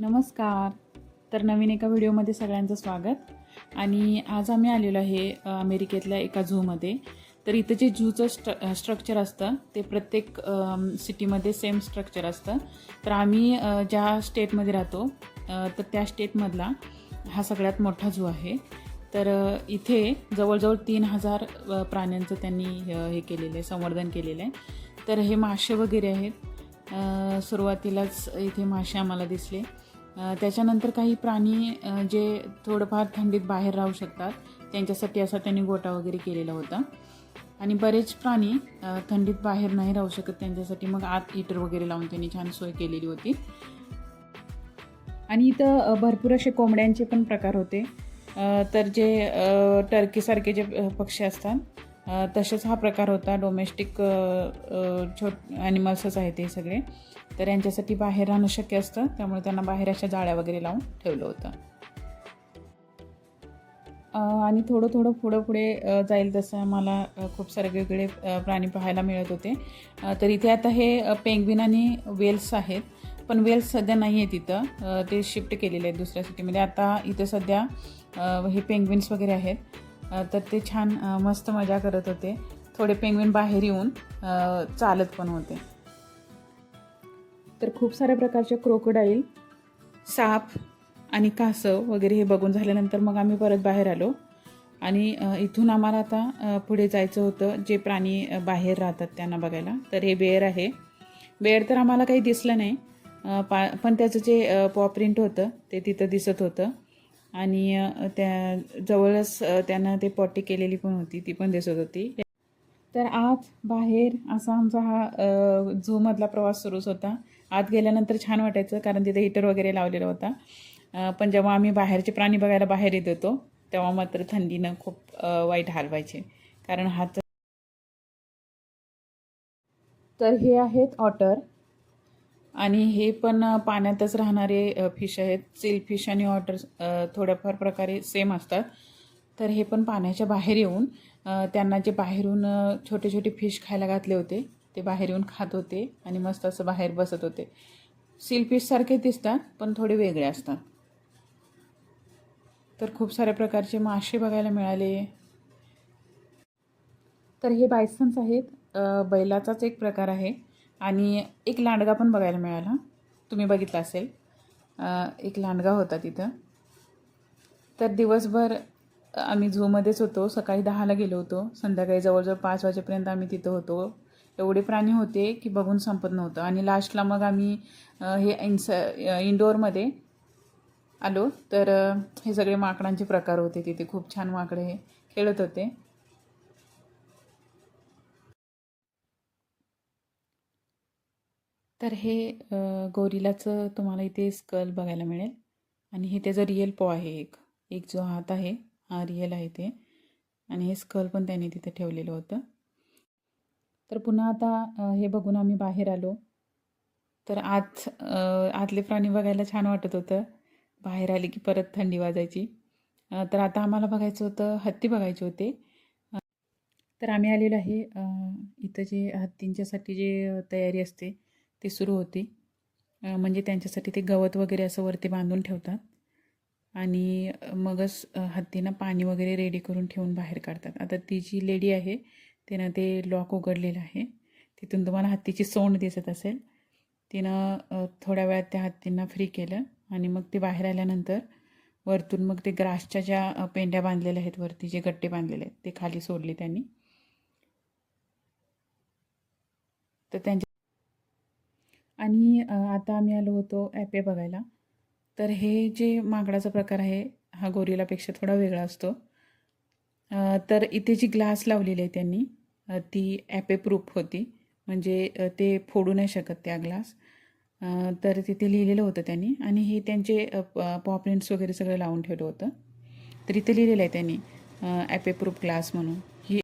नमस्कार. तर नवीन एका व्हिडिओमध्ये सगळ्यांचं स्वागत. आणि आज आम्ही आलेलो आहे अमेरिकेतल्या एका झूमध्ये. तर इथं जे झूचं स्ट्र स्ट्रक्चर असतं ते प्रत्येक सिटीमध्ये सेम स्ट्रक्चर असतं. तर आम्ही ज्या स्टेटमध्ये राहतो तर त्या स्टेटमधला हा सगळ्यात मोठा झू आहे. तर इथे जवळजवळ तीन हजार प्राण्यांचं त्यांनी हे केलेलं आहे संवर्धन केलेलं आहे तर हे मासे वगैरे आहेत. सुरुवातीलाच इथे मासे आम्हाला दिसले. त्याच्यानंतर काही प्राणी जे थोडंफार थंडीत बाहेर राहू शकतात त्यांच्यासाठी असा त्यांनी गोटा वगैरे केलेला होता. आणि बरेच प्राणी थंडीत बाहेर नाही राहू शकत त्यांच्यासाठी मग आत हीटर वगैरे लावून त्यांनी छान सोय केलेली होती. आणि इथं भरपूर असे कोंबड्यांचे पण प्रकार होते. तर जे टर्कीसारखे जे पक्षी असतात तसेच हा प्रकार होता. डोमेस्टिक छोट ॲनिमल्सच आहेत ते सगळे. तर यांच्यासाठी बाहेर राहणं शक्य असतं. त्यामुळे त्यांना बाहेर अशा जाळ्या वगैरे लावून ठेवलं होतं. आणि थोडं थोडं पुढं पुढे जाईल तसं आम्हाला खूप सारे वेगवेगळे प्राणी पाहायला मिळत होते. तर इथे आता हे पेंग्विन आणि वेल्स आहेत. पण वेल्स सध्या नाही आहे तिथं ते शिफ्ट केलेले आहेत दुसऱ्या सिटीमध्ये आता इथं सध्या हे पेंग्विन्स वगैरे आहेत. तर ते छान मस्त मजा करत होते. थोडे पेंग्विन बाहेर येऊन चालत पण होते. तर खूप साऱ्या प्रकारचे क्रोकोडाईल साप आणि कासव वगैरे हे बघून झाल्यानंतर मग आम्ही परत बाहेर आलो. आणि इथून आम्हाला आता पुढे जायचं होतं जे प्राणी बाहेर राहतात त्यांना बघायला. तर हे बेअर आहे. बेअर तर आम्हाला काही दिसलं नाही पा पण त्याचं जे पॉ प्रिंट होतं ते तिथं दिसत होतं. आणि त्या जवळच त्यांना त्यानं ते पॉटी केलेली पण होती ती पण दिसत होती. तर आत बाहेर असा आमचा हा झूमधला प्रवास सुरूच होता. आत गेल्यानंतर छान वाटायचं कारण तिथे हिटर वगैरे लावलेला होता. पण जेव्हा आम्ही बाहेरचे प्राणी बघायला बाहेर येत होतो तेव्हा मात्र थंडीनं खूप वाईट हाल व्हायचे. कारण हात तर हे आहेत ऑटर. आणि हे पण पाण्यातच राहणारे फिश आहेत. सील फिश आणि वॉटर थोड्याफार प्रकारे सेम असतात. तर हे पण पाण्याच्या बाहेर येऊन त्यांना जे बाहेरून छोटे छोटे फिश खायला घातले होते ते बाहेर येऊन खात होते आणि मस्त असं बाहेर बसत होते. सील फिशसारखे दिसतात पण थोडे वेगळे असतात. तर खूप साऱ्या प्रकारचे मासे बघायला मिळाले. तर हे बायसन्स आहेत. बैलाचाच एक प्रकार आहे. आणि एक लांडगा पण बघायला मिळाला. तुम्ही बघितला असेल. एक लांडगा होता तिथं. तर दिवसभर आम्ही झूमध्येच होतो. सकाळी दहाला गेलो होतो. संध्याकाळी जवळजवळ पाच वाजेपर्यंत आम्ही तिथं होतो. एवढे प्राणी होते की बघून संपत नव्हतं. आणि लास्टला मग आम्ही हे इन्स इंडोअरमध्ये आलो. तर हे सगळे माकडांचे प्रकार होते तिथे. खूप छान माकडे हे खेळत होते. तर हे गोरिलाचं तुम्हाला इथे स्कल बघायला मिळेल. आणि हे त्याचं रिअल पॉ आहे एक. एक जो हात आहे हा रिअल आहे ते. आणि हे स्कल पण त्यांनी तिथे ठेवलेलं होतं. तर पुन्हा आता हे बघून आम्ही बाहेर आलो. तर आत आतले प्राणी बघायला छान वाटत होतं. बाहेर आले की परत थंडी वाजायची. तर आता आम्हाला बघायचं होतं हत्ती बघायचे होते. तर आम्ही आलेलो आहे इथं जे हत्तींच्यासाठी जे तयारी असते ती सुरू होती. म्हणजे त्यांच्यासाठी ते गवत वगैरे असं वरती बांधून ठेवतात. आणि मगच हत्तींना पाणी वगैरे रेडी करून ठेवून बाहेर काढतात. आता ती जी लेडी आहे तिनं ते लॉक उघडलेलं आहे. तिथून तुम्हाला हत्तीची सोंड दिसत असेल. तिनं थोड्या वेळात त्या हत्तींना फ्री केलं आणि मग ते बाहेर आल्यानंतर वरतून मग ते ग्रासच्या ज्या पेंड्या बांधलेल्या आहेत वरती जे गट्टे बांधलेले आहेत ते खाली सोडले त्यांनी. तर त्यांच्या आणि आता आम्ही आलो होतो ॲपे बघायला. तर हे जे माकडाचा प्रकार आहे हा गोरिलापेक्षा थोडा वेगळा असतो. तर इथे जी ग्लास लावलेली आहे त्यांनी ती ॲपे प्रूफ होती. म्हणजे ते फोडू नाही शकत त्या ग्लास. तर तिथे लिहिलेलं होतं त्यांनी. आणि हे त्यांचे पॉ वगैरे सगळं लावून ठेवलं होतं. तर इथे लिहिलेलं आहे त्यांनी ॲपे प्रूफ ग्लास म्हणून. ही